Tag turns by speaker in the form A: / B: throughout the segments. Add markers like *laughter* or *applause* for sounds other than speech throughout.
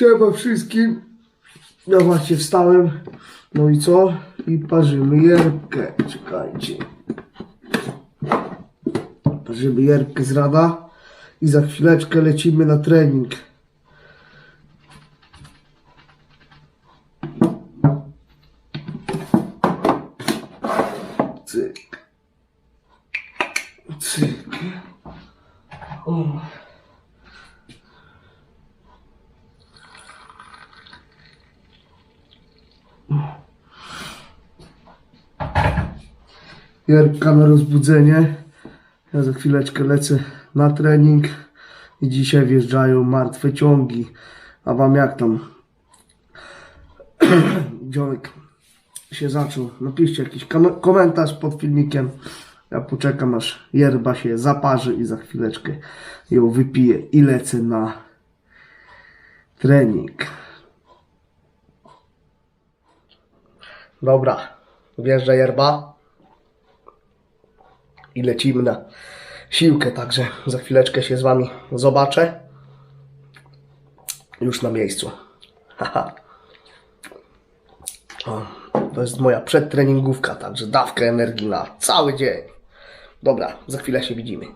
A: Siema wszystkim. Ja właśnie wstałem. No i co? I parzymy jerbkę. Czekajcie. Parzymy jerbkę z rada. I za chwileczkę lecimy na trening. Cyk. Cyk. O. Jerbka na rozbudzenie. Ja za chwileczkę lecę na trening. I dzisiaj wjeżdżają martwe ciągi. A wam jak tam? *clears throat* Dzionek się zaczął. Napiszcie jakiś kom- komentarz pod filmikiem. Ja poczekam aż yerba się zaparzy i za chwileczkę ją wypiję i lecę na trening. Dobra, wjeżdża yerba i lecimy na siłkę, także za chwileczkę się z Wami zobaczę. Już na miejscu. Haha. To jest moja przedtreningówka, także dawka energii na cały dzień. Dobra, za chwilę się widzimy.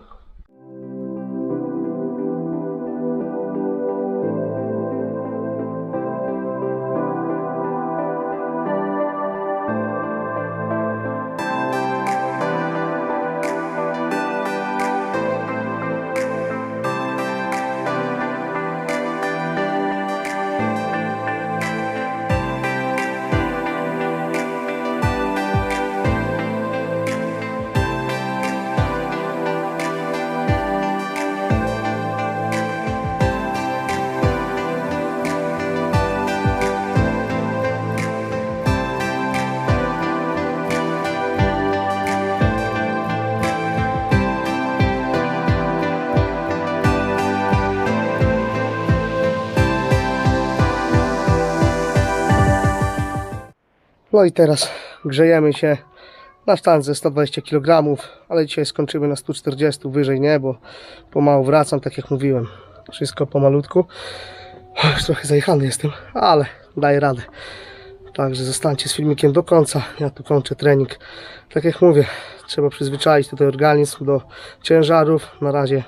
A: No i teraz grzejemy się na sztandze 120 kg, ale dzisiaj skończymy na 140, wyżej nie, bo pomału wracam, tak jak mówiłem. Wszystko pomalutku. Już trochę zajechany jestem, ale daję radę. Także zostańcie z filmikiem do końca. Ja tu kończę trening. Tak jak mówię, trzeba przyzwyczaić tutaj organizm do ciężarów. Na razie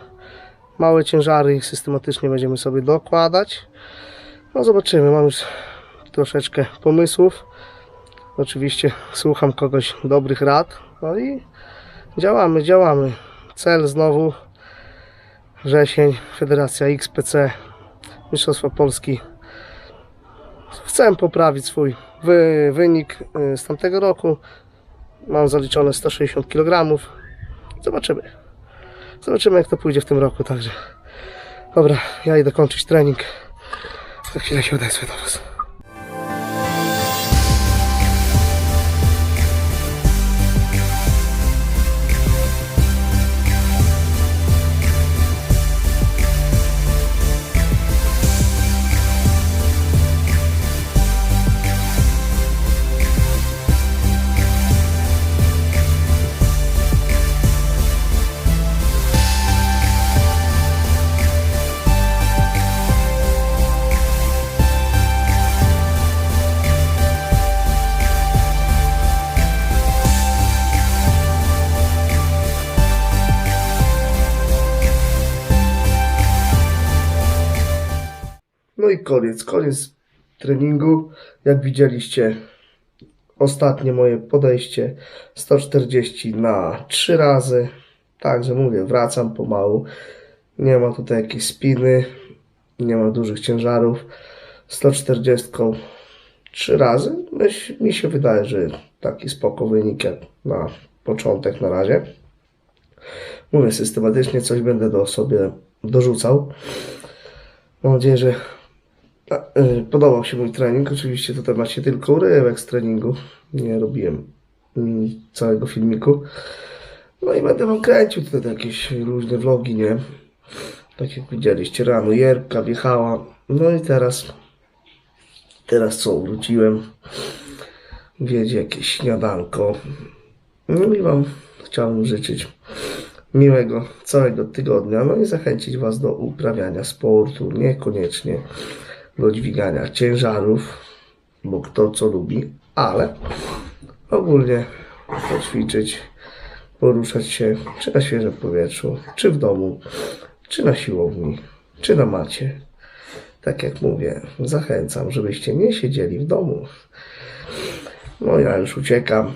A: małe ciężary systematycznie będziemy sobie dokładać. No zobaczymy, mam już troszeczkę pomysłów. Oczywiście słucham kogoś dobrych rad. No i działamy, działamy. Cel znowu wrzesień, Federacja XPC, Mistrzostwa Polski. Chcę poprawić swój wy, wynik y, z tamtego roku. Mam zaliczone 160 kg. Zobaczymy. Zobaczymy jak to pójdzie w tym roku, także. Dobra, ja idę kończyć trening. Za chwilę się odezwę do Was. No i koniec, koniec treningu. Jak widzieliście, ostatnie moje podejście 140 na 3 razy. Także mówię, wracam pomału. Nie ma tutaj jakiejś spiny, nie ma dużych ciężarów. 140 3 razy. Myśl, mi się wydaje, że taki spoko wynik jak na początek na razie. Mówię, systematycznie coś będę do sobie dorzucał. Mam nadzieję, że y, Podobał się mój trening. Oczywiście tutaj macie tylko urywek z treningu. Nie robiłem całego filmiku. No i będę wam kręcił tutaj jakieś różne vlogi, nie? Tak jak widzieliście, rano Jerka wjechała. No i teraz, teraz co, wróciłem. Wiedzie jakieś śniadanko. No i wam chciałbym życzyć miłego całego tygodnia. No i zachęcić was do uprawiania sportu. Niekoniecznie do dźwigania ciężarów, bo kto co lubi, ale ogólnie poćwiczyć, poruszać się czy na świeżym powietrzu, czy w domu, czy na siłowni, czy na macie. Tak jak mówię, zachęcam, żebyście nie siedzieli w domu. No ja już uciekam.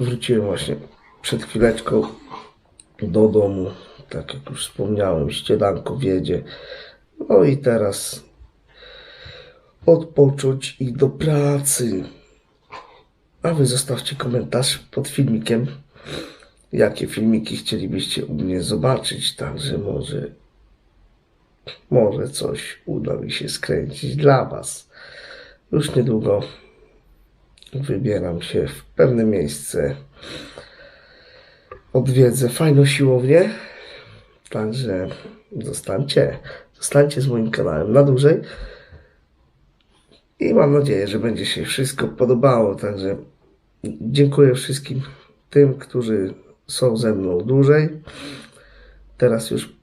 A: Wróciłem właśnie przed chwileczką do domu. Tak jak już wspomniałem, ściedanko wiedzie. No i teraz odpocząć i do pracy. A wy zostawcie komentarz pod filmikiem, jakie filmiki chcielibyście u mnie zobaczyć. Także może, może coś uda mi się skręcić dla was. Już niedługo wybieram się w pewne miejsce. Odwiedzę fajną siłownię. Także zostańcie, zostańcie z moim kanałem na dłużej. I mam nadzieję, że będzie się wszystko podobało. Także dziękuję wszystkim tym, którzy są ze mną dłużej. Teraz już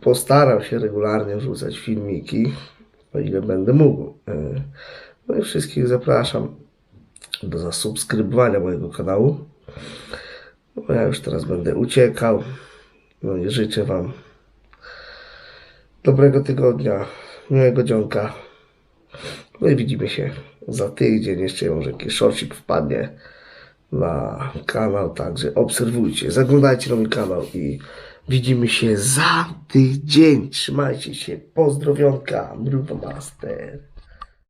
A: postaram się regularnie wrzucać filmiki, o ile będę mógł. E, No i wszystkich zapraszam do zasubskrybowania mojego kanału. Bo ja już teraz będę uciekał. No i życzę Wam dobrego tygodnia, miłego dzionka. No i widzimy się za tydzień. Jeszcze może jakiś szorcik wpadnie na kanał, także obserwujcie, zaglądajcie na mój kanał i widzimy się za tydzień. Trzymajcie się, pozdrowionka, Mruwa Master.